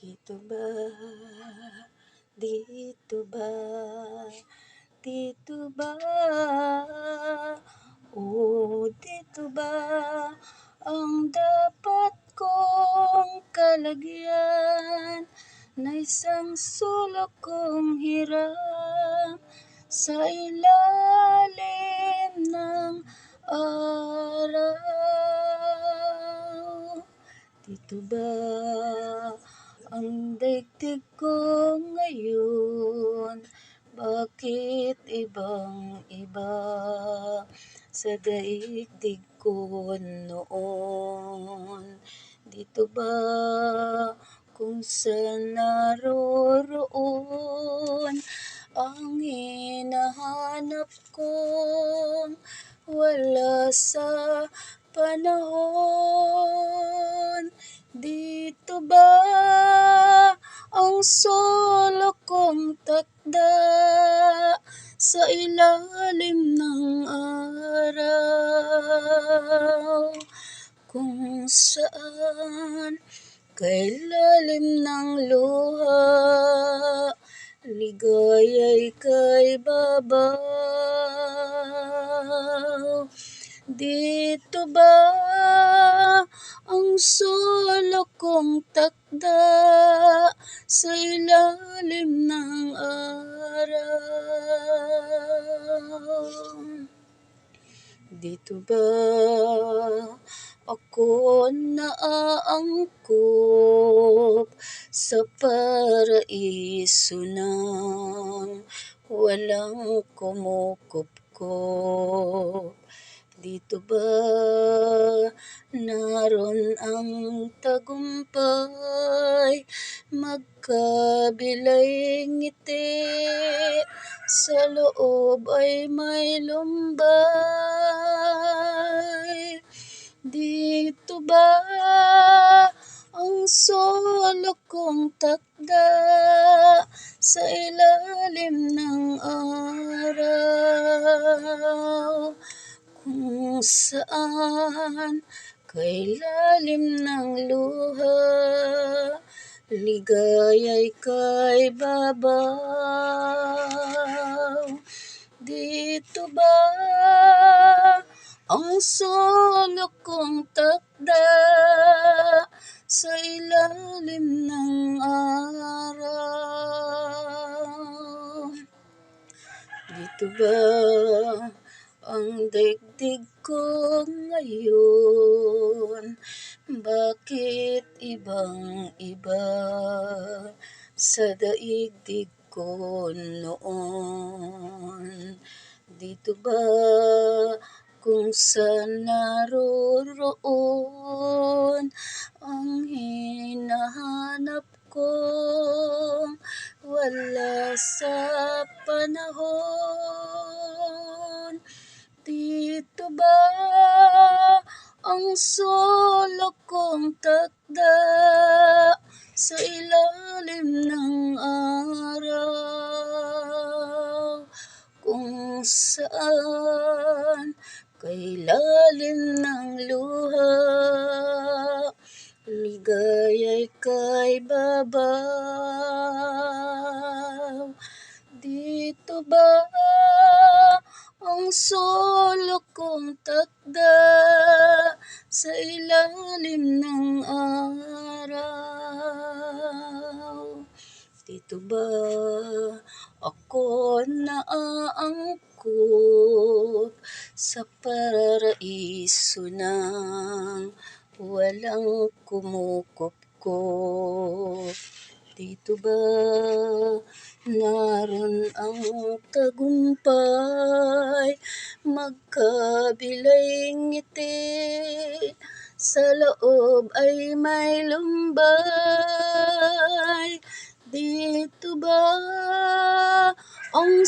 Dito ba? Dito ba? Dito ba? O dito ba ang dapat kong kalagyan na isang sulok kong hiram sa ilalim ng araw? Dito ba daigdig ko ngayon? Bakit ibang iba sa daigdig ko noon? Dito ba kung saan naroroon ang hinahanap kong wala sa panahon? Dito ba ang sulok kong takda sa ilalim ng araw? Kung saan kay lalim ng luha ligaya'y kay babaw. Dito ba ang sulok kong takda sa ilalim ng araw? Dito ba ako naaangkop sa paraiso ng walang kumukup-kup? Dito ba naroon ang tagumpay magkabilay ngiti sa loob ay may lumbay? Dito ba ang sulok kong takda sa ilalim ng araw? Kung saan kay lalim ng luha ligaya'y kay babaw? Dito ba ang sulok kong takda sa ilalim ng araw? Dito ba ang daigdig ko ngayon? Bakit ibang iba sa daigdig ko noon? Dito ba kung saan naroroon ang hinahanap kong wala sa panahon? Ba ang sulok kong takda sa ilalim ng araw? Kung saan kay lalim ng luha ligaya'y kay babaw? Dito ba ang sulok kong takda sa ilalim ng araw? Dito ba ako naaangkop sa paraiso ng walang kumukup-kup? Dito ba naroon ang tagumpay magkabilay ngiti sa loob ay may lumbay? Dito ba ang